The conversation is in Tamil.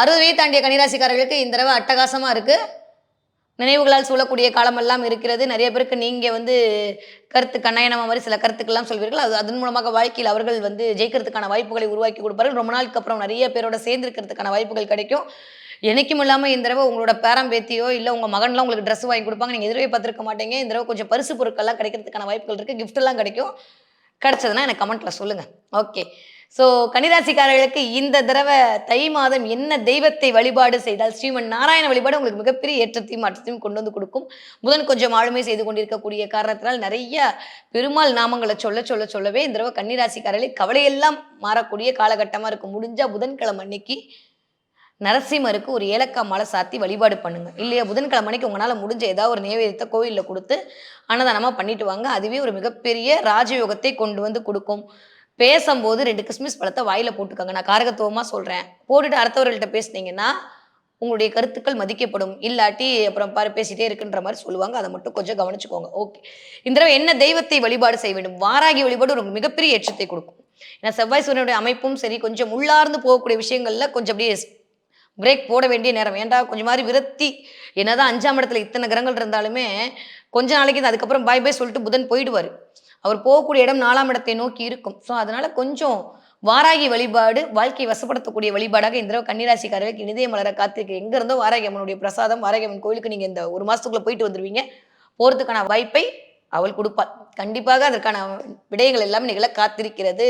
அறுபது வயது தாண்டிய கன்னிராசிக்காரர்களுக்கு இந்த தடவை அட்டகாசமாக இருக்குது நினைவுகளால் சூழக்கூடிய காலமெல்லாம் இருக்கிறது. நிறைய பேருக்கு நீங்கள் வந்து கருத்து கண்ணாயனமா மாதிரி சில கருத்துக்கள்லாம் சொல்வீர்கள். அது அதன் மூலமாக வாழ்க்கையில் அவர்கள் வந்து ஜெயிக்கிறதுக்கான வாய்ப்புகளை உருவாக்கி கொடுப்பார்கள். ரொம்ப நாளுக்கு அப்புறம் நிறைய பேரோட சேர்ந்திருக்கிறதுக்கான வாய்ப்புகள் கிடைக்கும். எனக்கும் இல்லாமல் இந்த தடவை உங்களோட பேரம்பேத்தியோ இல்லை உங்கள் மகன்லாம் உங்களுக்கு ட்ரெஸ் வாங்கி கொடுப்பாங்க. நீங்கள் எதிரே பார்த்துருக்க மாட்டீங்க. இந்த தடவை கொஞ்சம் பரிசு பொருட்கள்லாம் கிடைக்கிறதுக்கான வாய்ப்புகள் இருக்குது கிஃப்ட்லாம் கிடைக்கும். கிடச்சதுன்னா எனக்கு கமெண்ட்ல சொல்லுங்க. ஓகே ஸோ கன்னிராசிக்காரர்களுக்கு இந்த தடவை தை மாதம் என்ன தெய்வத்தை வழிபாடு செய்தால் ஸ்ரீமன் நாராயண வழிபாடு உங்களுக்கு மிகப்பெரிய ஏற்றத்தையும் மாற்றத்தையும் கொண்டு வந்து கொடுக்கும். புதன் கொஞ்சம் ஆளுமை செய்து கொண்டிருக்கக்கூடிய காரணத்தினால் நிறைய பெருமாள் நாமங்களை சொல்ல சொல்ல சொல்லவே இந்த தடவை கன்னிராசிக்காரர்களை கவலையெல்லாம் மாறக்கூடிய காலகட்டமாக இருக்கும். முடிஞ்சால் புதன்கிழமை அன்னைக்கு நரசிம்மருக்கு ஒரு ஏலக்காய் மாலை சாத்தி வழிபாடு பண்ணுங்க. இல்லையா? புதன்கிழமை அன்னைக்கு உங்களால் முடிஞ்ச ஏதாவது ஒரு நைவேத்தியத்தை கோவிலில் கொடுத்து அன்னதானமாக பண்ணிட்டு வாங்க. அதுவே ஒரு மிகப்பெரிய ராஜயோகத்தை கொண்டு வந்து கொடுக்கும். பேசும்போது ரெண்டு கிறிஸ்மஸ் பழத்தை வாயில போட்டுக்கோங்க. நான் காரகத்துவமாக சொல்கிறேன் போட்டுட்டு அடுத்தவர்கள்ட்ட பேசுனீங்கன்னா உங்களுடைய கருத்துக்கள் மதிக்கப்படும். இல்லாட்டி அப்புறம் பாரு பேசிட்டே இருக்குன்ற மாதிரி சொல்லுவாங்க. அதை மட்டும் கொஞ்சம் கவனிச்சுக்கோங்க. ஓகே. இந்த தடவை என்ன தெய்வத்தை வழிபாடு செய்ய வேண்டும்? வாராகி வழிபாடு ஒரு மிகப்பெரிய ஏற்றத்தை கொடுக்கும். ஏன்னா செவ்வாய் சூரியனுடைய அமைப்பும் சரி கொஞ்சம் உள்ளார்ந்து போகக்கூடிய விஷயங்கள்ல கொஞ்சம் அப்படியே பிரேக் போட வேண்டிய நேரம். ஏன்டா கொஞ்சம் மாதிரி விரத்தி. என்னதான் அஞ்சாம் இடத்துல இத்தனை கிரகங்கள் இருந்தாலுமே கொஞ்ச நாளைக்கு அதுக்கப்புறம் பாய் பாய் சொல்லிட்டு புதன் போயிடுவார். அவர் போகக்கூடிய இடம் நாலாம் இடத்தை நோக்கி இருக்கும். ஸோ அதனால கொஞ்சம் வாராகி வழிபாடு வாழ்க்கையை வசப்படுத்தக்கூடிய வழிபாடாக இந்த தடவை கன்னிராசிக்காரர்களுக்கு இனிதய மலர காத்திருக்கு. எங்க இருந்தோ வாராகி அம்மனுடைய பிரசாதம் வாராகி அம்மன் கோயிலுக்கு நீங்க இந்த ஒரு மாசத்துக்குள்ள போயிட்டு வந்துருவீங்க. போறதுக்கான வாய்ப்பை அவள் கொடுப்பாள். கண்டிப்பாக அதற்கான விடயங்கள் எல்லாமே நிகழ காத்திருக்கிறது.